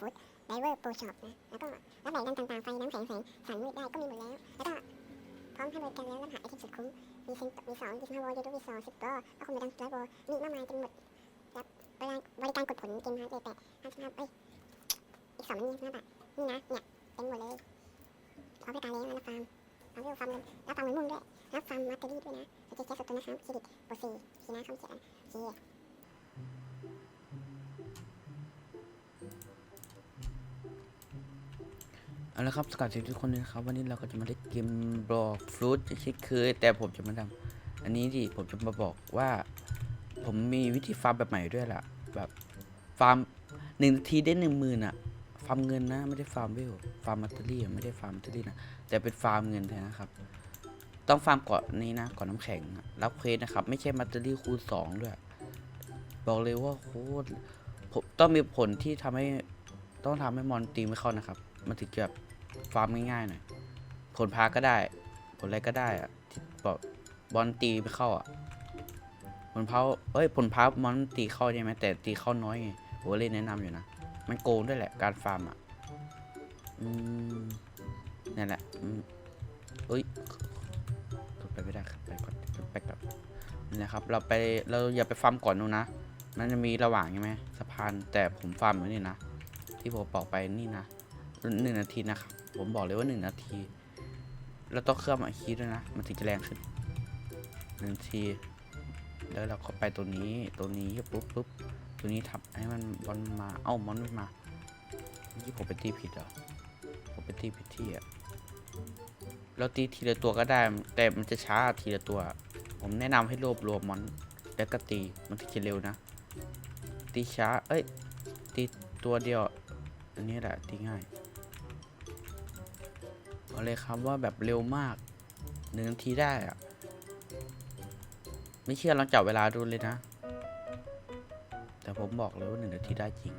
ฟุตไดเวอร์โปรช็อปนะ แล้วก็รับแหล่งด้านต่างๆ ไฟน้ำแสงแสงสารมืดได้ก็มีหมดแล้ว แล้วก็พร้อมให้บริการแล้วรับหาไอทมสุดคุ้ม มีเซ็นมีสองยี่สิบห้าโวลต์ยูทูบมีสองสิบโปรก็คงไปดังไลฟ์โบมีอีมากมายจนหมดรับบริการบริการกดผลเกมฮาร์ดเรทแปดห้าสิบห้าเอ้ยอีกสองนี่ห้าบาทนี่นะเนี่ยเต็มหมดเลยพร้อมบริการเลี้ยงและฟาร์มรับเรื่อฟาร์มเงินรับฟาร์มเงินมุ่งด้วยรับฟาร์มมาร์เตอรี่ด้วยนะสเกตแคสตัวนะครับเครดิตโปรซีคีนะคำเขียนเค เอาละครับสกัดสิทุกคนเลยนะครับวันนี้เราก็จะมาเล่นเกมบล็อกฟลูดเช่นเคยแต่ผมจะมาทำอันนี้ดิผมจะมาบอกว่า ผมมีวิธีฟาร์มแบบใหม่ด้วยล่ะ แบบฟาร์มหนึ่งนาทีได้หนึ่งหมื่นอะฟาร์มเงินนะไม่ได้ฟาร์มเวฟาร์มมัตเตอรี่ไม่ได้ฟาร์มมัตเตอรี่นะแต่เป็นฟาร์มเงินแทนนะครับ ต้องฟาร์มเกาะนี้นะเกาะน้ำแข็งรับเควสนะครับ ไม่ใช่มัตเตอรี่คูณสองด้วยบอกเลยว่าโคตรผมต้องมีผลที่ทำให้ต้องทำให้มอนตีไม่เข้านะครับ มันถึงจะแบบ ฟาร์มง่ายๆหน่อยผลพาก็ได้ ผลอะไรก็ได้อะบอกบอลตีไม่เข้าอะ ผลเพาเอ้ยผลพามอนตีเข้าใช่ไหมแต่ตีเข้าน้อยไงผมเลยแนะนำอยู่นะ มันโกงด้วยแหละการฟาร์มอะ อืมนั่นแหละอืมเอ้ยไปไม่ได้ครับไปก่อนไปกลับนี่นะครับ เราไปเราอย่าไปฟาร์มก่อนนู้นนะมันจะมีระหว่างใช่ไหมสะพานแต่ผมฟาร์มอยู่นี่นะ ที่ผมบอกไปนี่นะหนึ่งนาทีนะครับ ผมบอกเลยว่าหนึ่งนาที แล้วต้องเครื่องมาคีด้วยนะ มันถึงจะแรงขึ้นหนึ่งนาที แล้วเราก็ไปตัวนี้ ตัวนี้ปุ๊บปุ๊บตัวนี้ทับให้มันบอลมา เอ้ามอนไม่มาที่ผมไปตีผิดเหรอ ผมไปตีผิดที่อะเราตีทีละตัวก็ได้ แต่มันจะช้าทีละตัว ผมแนะนำให้รวบรวมมอนแล้วก็ตีมันถึงจะเร็วนะ ตีช้า เอ้ย ตีตัวเดียว อันนี้แหละตีง่าย บอกเลยครับว่าแบบเร็วมากหนึ่งนาทีได้อะไม่เชื่อลองจับเวลาดูเลยนะ แต่ผมบอกเลยว่าหนึ่งนาทีได้จริง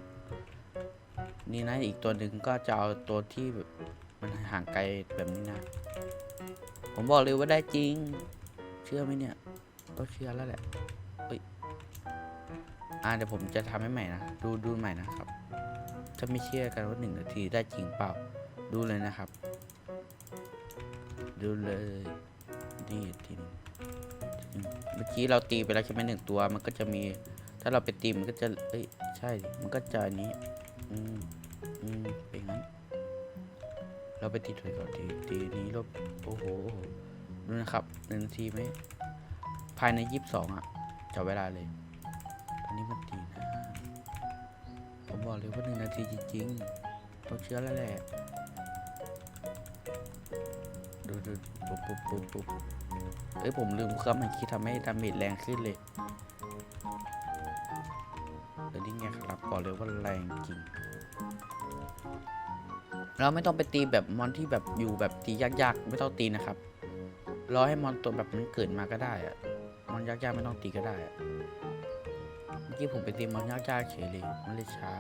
นี่นะอีกตัวหนึ่งก็จะเอาตัวที่แบบมันห่างไกลแบบนี้นะ ผมบอกเลยว่าได้จริง เชื่อไหมเนี่ย ก็เชื่อแล้วแหละอ่าเดี๋ยวผมจะทำให้ใหม่นะ ดูดูใหม่นะครับถ้าไม่เชื่อกันว่าหนึ่งนาทีได้จริงเปล่า ดูเลยนะครับ ดูเลย นี่ทีนึงเมื่อกี้เราตีไปแล้วใช่ไหมหนึ่งตัว มันก็จะมี ถ้าเราไปตีมันก็จะ เอ้ย ใช่ มันก็จะนนี้ อืม อืม เป็นงั้น เราไปตีถอยก่อนตีตีนี้ลบ โอ้โห ดูนะครับหนึ่งนาทีไหม ภายในยี่สิบสองอะจับเวลาเลยอันนี้มันดีนะ ผมบอกเลยว่าหนึ่งนาทีจริงๆต้องเชื่อแล้วแหละ ดูดูปุ๊บปุ๊บปุ๊บปุ๊บเอ้ยผมลืมเครื่องมันคิดทำให้ดาเมจแรงขึ้นเลยเดี๋ยวนี้ไงครับบอกเลยว่าแรงจริง เราไม่ต้องไปตีแบบมอนที่แบบอยู่แบบตียากๆ ไม่ต้องตีนะครับรอให้มอนตัวแบบมันเกิดมาก็ได้อะมอนยากๆไม่ต้องตีก็ได้อะเมื่อกี้ผมไปตีมอนยากๆเฉยเลยมันเลยช้า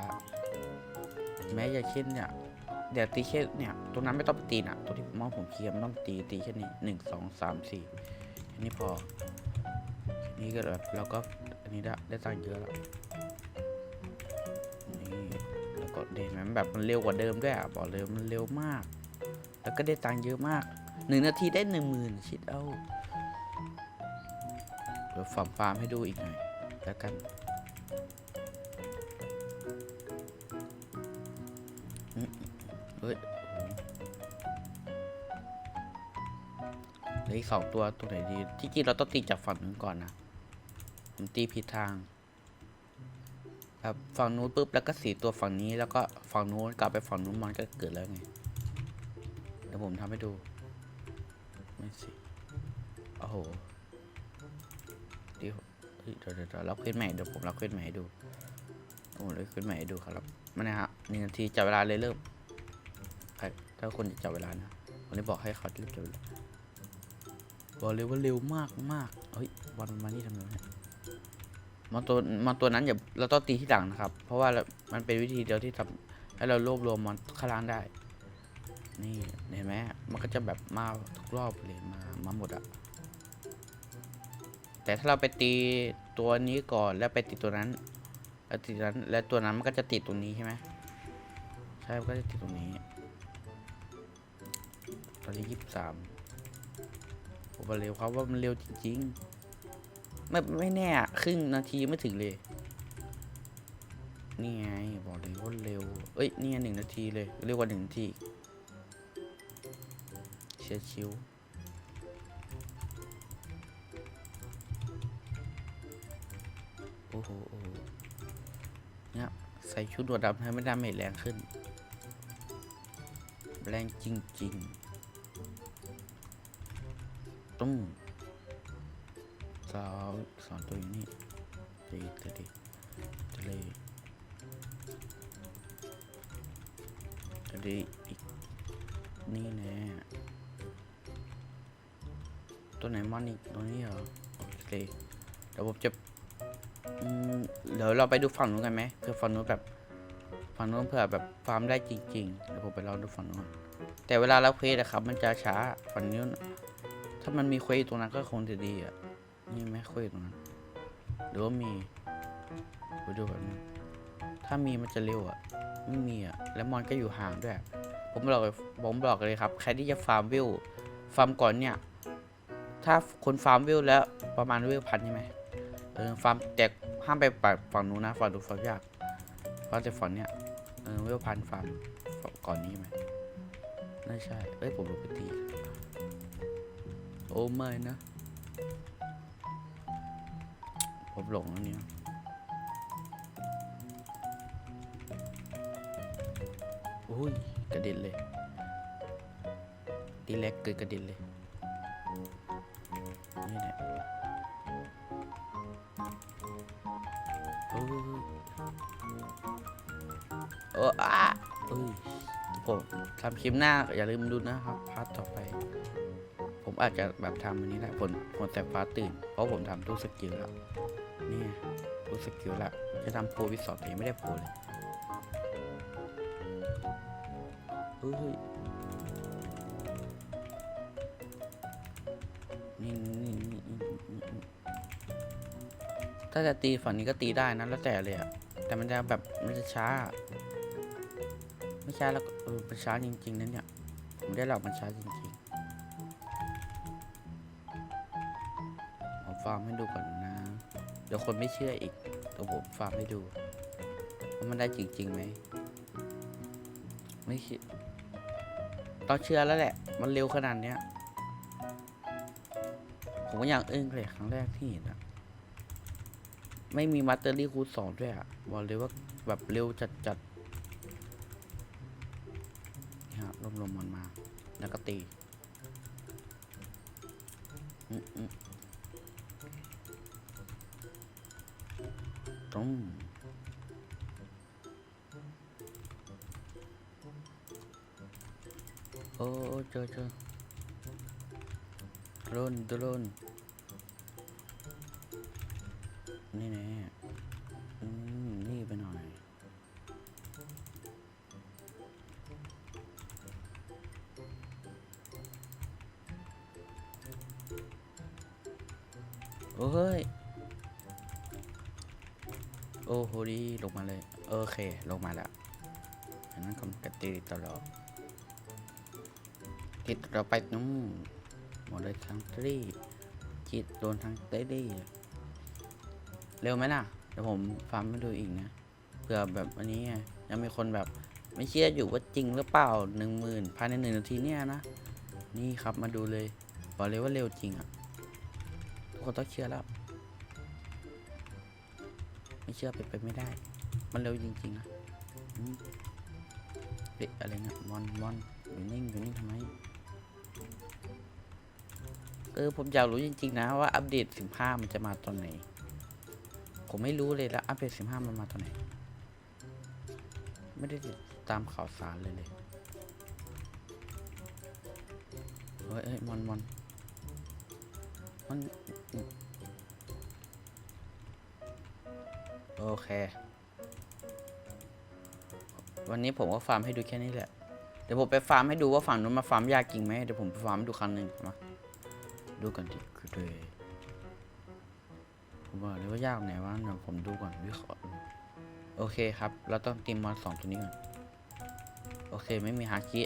แม้อย่างเช่นเนี่ย เดี๋ยวตีแค่เนี่ยตรงนั้นไม่ต้องไปตีนะตรงที่มองผมเคลียร์ไม่ต้องตีตีแค่นี้หนึ่งสองสามสี่แค่นี้พอแค่นี้ก็แบบเราก็อันนี้ได้ได้ตังค์เยอะแล้วนี่แล้วก็เดนมันแบบมันเร็วกว่าเดิมด้วยอะบอกเลยมันเร็วมาก แล้วก็ได้ตังค์เยอะมากหนึ่งนาทีได้หนึ่งหมื่นชิดเอาเดี๋ยวฟาร์มฟาร์มให้ดูอีกหน่อยแล้วกัน เหลืออีกสองตัวตัวไหนดีที่จริงเราต้องตีจากฝั่งนู้นก่อนนะผมตีผิดทางแบบฝั่งนู้นปุ๊บแล้วก็สีตัวฝั่งนี้แล้วก็ฝั่งนู้นกลับไปฝั่งนู้นมันก็เกิดแล้วไงเดี๋ยวผมทำให้ดูไม่สิโอ้โหเดี๋ยวเดี๋ยวเดี๋ยวเดี๋ยวเราขึ้นใหม่เดี๋ยวผมเราขึ้นใหม่ให้ดูผมเลยขึ้นใหม่ให้ดูครับมานะฮะหนึ่งนาทีจับเวลาเลยเริ่มใครถ้าคนจะจับเวลานะผมเลยบอกให้เขารีบจับเวลา บอกเลยว่าเร็วมากมากเฮ้ยวันมานี่ทำไมเนี่ยมาตัวมาตัวนั้นอย่าเราต้องตีที่หลังนะครับ เพราะว่ามันเป็นวิธีเดียวที่ทำให้เรารวบรวมมอนข้างล่างได้ นี่เห็นไหมมันก็จะแบบมาทุกรอบเลยมามาหมดอะแต่ถ้าเราไปตีตัวนี้ก่อนแล้วไปตีตัวนั้นแล้วทีนั้น แล้วตัวนั้นมันก็จะติดตรงนี้ใช่ไหมใช่มันก็จะติดตรงนี้ ตอนนี้ยี่สิบสาม ผมบอกเร็วครับว่ามันเร็วจริงๆไม่ไม่แน่อะครึ่งนาทีไม่ถึงเลย นี่ไงบอกเลยว่าเร็ว เอ้ยนี่หนึ่งนาทีเลยเร็วกว่าหนึ่งนาทีเชียชิวโอ้โหโอ้โหเนี่ยใส่ชุดหัวดำให้ไม่ดาเมจแรงขึ้น แรงจริง ๆ ตุ้มสาวสอนตัวอยู่นี่ดีจะดีจะเลยจะดีอีกนี่แน่ตัวไหนมอนอีกตัวนี้เหรอโอเคเดี๋ยวผมจะมเดี๋ยวเราไปดูฝั่งนู้นกันไหมเพื่อฝั่งนู้นแบบฝั่งนู้นเผื่อแบบฟาร์มได้จริงๆเดี๋ยวผมไปลองดูฝั่งนู้นแต่เวลาเราเควสอะครับมันจะช้าฝั่งนู้น ถ้ามันมีเควสตรงนั้นก็คงจะดีอะ นี่ไหมเควสตรงนั้น หรือว่ามีไปดูแบบนี้ถ้ามีมันจะเร็วอะ ไม่มีอะ แล้วมอนก็อยู่ห่างด้วย ผมบอกเลยผมบอกเลยครับ ใครที่จะฟาร์มวิว ฟาร์มก่อนเนี่ย ถ้าคนฟาร์มวิวแล้วประมาณวิวพันใช่ไหมเออฟาร์มแต่ห้ามไปปัดฝั่งนู้นนะฝั่งดูนฟาร์มยากฟาร์มแต่ฝั่งเนี้ยเออเวลพันฟาร์มก่อนนี้ไหมน่ใช่ เอ้ยผมลงไปตี อ้ไม่นะ ผมหลงแล้วเนี่ยอุ้ยกระเด็นเลยตีเล็กเกินกระเด็นเลย นี่แหละเอ้ยเอออะเอ้ยผมทำคลิปหน้าอย่าลืมดูนะครับพาร์ทต่อไป อาจจะแบบทำอันนี้แหละผลผลแต่ฟ้าตื่น เพราะผมทำทุกสกิลแล้วนี่ไงทุกสกิลล้วจะทำโปรวิสอร์ตแต่ยังไม่ได้โปรเลยเฮ้ยนี่นี่นี่ถ้าจะตีฝั่งนี้ก็ตีได้นะแล้วแต่เลยอะแต่มันจะแบบมันจะช้า ไม่ช้าแล้วเออมันช้าจริงๆนะเนี่ยผมได้หลอกมันช้าจริงๆาร์มให้ดูก่อนนะ เดี๋ยวคนไม่เชื่ออีกเดี๋ยวผมฟาร์มให้ดูว่ามันได้จริงๆไหมไม่เชื่อต้องเชื่อแล้วแหละ มันเร็วขนาดเนี้ย ผมก็อยังอึ้งเลยครั้งแรกที่เห็นอะไม่มีมัตเตอรี่คูณสองด้วยอะบอกเลยว่าแบบเร็วจัดจัดๆนี่ฮะรวมรวมมันมา แล้วก็ตี อืมอืม ตรงโอ้โอ้เจอเจอโดนโดนนี่แน่นี่ไปหน่อย โอ้ย โอ้โหดีลงมาเลย โอเค ลงมาแล้วอันนั้นกำลังตีตลอดติดเราไปนู้นหมดเลยทั้งตรีจิตโดนทั้งเตดี้เร็วไหมล่ะ เดี๋ยวผมฟังมาดูอีกนะเผื่อแบบอันนี้ยังมีคนแบบไม่เชื่ออยู่ว่าจริงหรือเปล่าหนึ่งหมื่นภายในหนึ่งนาทีเนี่ยนะ นี่ครับมาดูเลย บอกเลยว่าเร็วจริงอะ่ะ ทุกคนต้องเชื่อแล้ว ไม่เชื่อไปไปไม่ได้ มันเร็วจริงๆนะเฮ้ยอะไรนะมอนมอนอยู่นิ่งอยู่นิ่งทำไมเออผมอยากรู้จริงๆ นะว่าอัปเดตสิบห้ามันจะมาตอนไหน ผมไม่รู้เลยแล้วอัปเดตสิบห้ามันมาตอนไหน ไม่ได้ติดตามข่าวสารเลยเลยเฮ้ยเฮ้ยมอนมอนมัน โอเค วันนี้ผมก็ฟาร์มให้ดูแค่นี้แหละ เดี๋ยวผมไปฟาร์มให้ดูว่าฝั่งนู้นมาฟาร์มยากจริงไหมเดี๋ยวผมไปฟาร์มดูครั้งหนึ่งมา ดูกันดิคือเลยผมบอกเลยว่ายากไหนวะเดี๋ยวผมดูก่อนวิเคราะห์โอเคครับ เราต้องตีมอนสองตัวนี้ก่อน โอเคไม่มีฮาคิ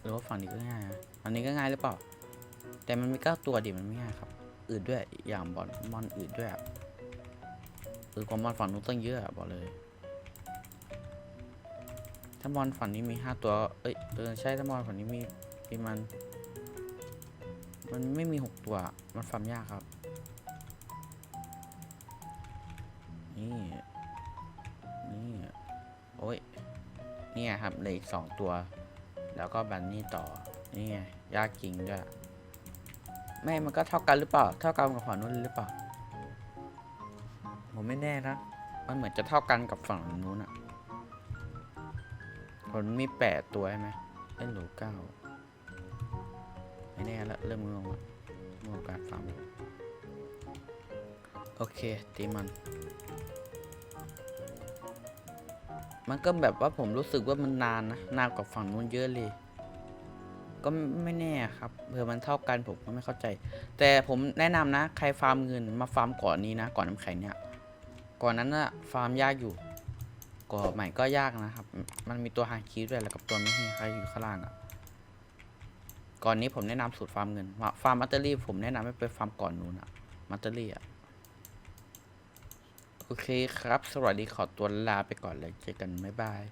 หรือว่าฝั่งนี้ก็ง่ายนะอันนี้ก็ง่ายหรือเปล่า แต่มันมีเก้าตัวดิมันไม่ง่ายครับ อืดด้วยอย่างบอลมอนอืดด้วยอะอืดกว่ามอนฝั่งนู้นต้องเยอะบอกเลย ถ้ามอนฝั่งนี้มีห้าตัว เอ้ยเออใช่ถ้ามอนฝั่งนี้มีมีมัน มันไม่มีหกตัว มันฟาร์มยากครับ นี่ นี่ โอ้ย เนี่ยครับเหลืออีกสองตัว แล้วก็บันนี่ต่อ นี่ไง ยากจริงด้วยไม่มันก็เท่ากันหรือเปล่า เท่ากันกับฝั่งนู้นหรือเปล่า ผมไม่แน่นะ มันเหมือนจะเท่ากันกับฝั่งนู้นอะผมมีแปดตัวใช่ไหมเอ้ยหรือเก้าไม่แน่ละเริ่มงงละงงการฟาร์มโอเคตีมัน มันก็แบบว่าผมรู้สึกว่ามันนานนะ นานกว่าฝั่งนู้นเยอะเลย ก็ไม่แน่ครับเผื่อมันเท่ากันผมก็ไม่เข้าใจ แต่ผมแนะนำนะ ใครฟาร์มเงินมาฟาร์มก่อนนี้นะ ก่อนน้ำแข็งเนี่ย ก่อนนั้นนะฟาร์มยากอยู่ก่อใหม่ก็ยากนะครับ มันมีตัวฮาคิด้วยแล้วกับตัวไม่ฮีใครอยู่ข้างล่างอะก่อนนี้ผมแนะนำสูตรฟาร์มเงิน ฟาร์มมัตเตอรี่ผมแนะนำให้ไปฟาร์มก่อนนู้นอะมัตเตอรี่อะโอเคครับ สวัสดีขอตัวลาไปก่อนเลยเจอกันบ๊ายบาย